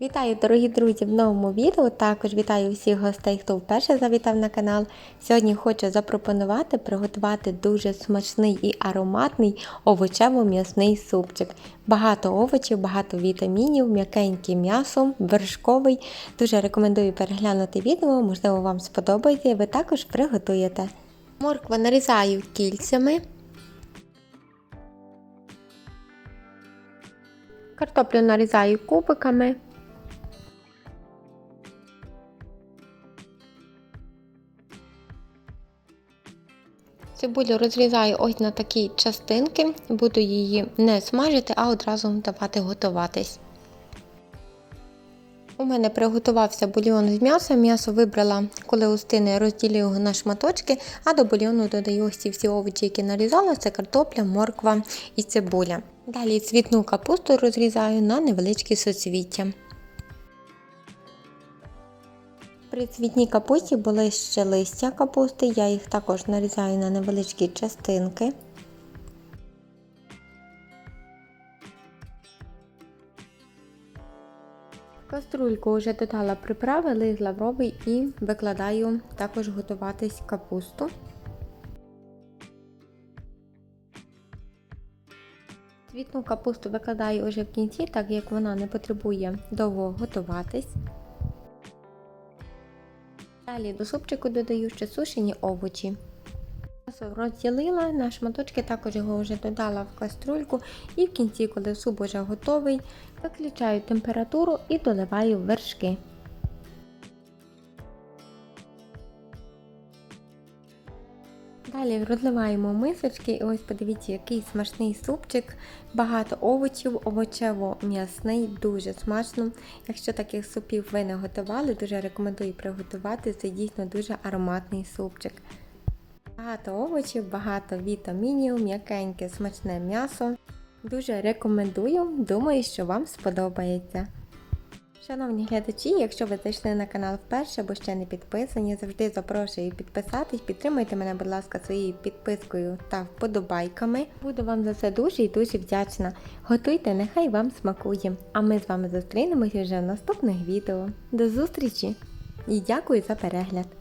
Вітаю, дорогі друзі, в новому відео. Також вітаю всіх гостей, хто вперше завітав на канал. Сьогодні хочу запропонувати приготувати дуже смачний і ароматний овочево-м'ясний супчик. Багато овочів, багато вітамінів, м'якеньке м'ясо, вершковий. Дуже рекомендую переглянути відео, можливо, вам сподобається ви також приготуєте. Морква нарізаю кільцями. Картоплю нарізаю кубиками. Цибулю розрізаю ось на такі частинки, буду її не смажити, а одразу давати готуватись. У мене приготувався бульйон з м'яса. М'ясо вибрала, коли устине, розділю його на шматочки, а до бульйону додаю ось ці всі овочі, які нарізала, це картопля, морква і цибуля. Далі цвітну капусту розрізаю на невеличкі соцвіття. При цвітній капусті були ще листя капусти, я їх також нарізаю на невеличкі частинки. Каструльку вже додала приправи, лист лавровий і викладаю також готуватись капусту. Цвітну капусту викладаю вже в кінці, так як вона не потребує довго готуватись. Далі до супчику додаю ще сушені овочі. Розділила на шматочки, також його вже додала в каструльку і в кінці, коли суп уже готовий, виключаю температуру і доливаю вершки. Далі розливаємо мисочки і ось подивіться, який смачний супчик, багато овочів, овочево-м'ясний, дуже смачно. Якщо таких супів ви не готували, дуже рекомендую приготувати. Це дійсно дуже ароматний супчик. Багато овочів, багато вітамінів, м'якеньке смачне м'ясо. Дуже рекомендую, думаю, що вам сподобається. Шановні глядачі, якщо ви зайшли на канал вперше або ще не підписані, завжди запрошую підписатись. Підтримуйте мене, будь ласка, своєю підпискою та вподобайками. Буду вам за це дуже і дуже вдячна. Готуйте, нехай вам смакує. А ми з вами зустрінемося вже в наступних відео. До зустрічі і дякую за перегляд!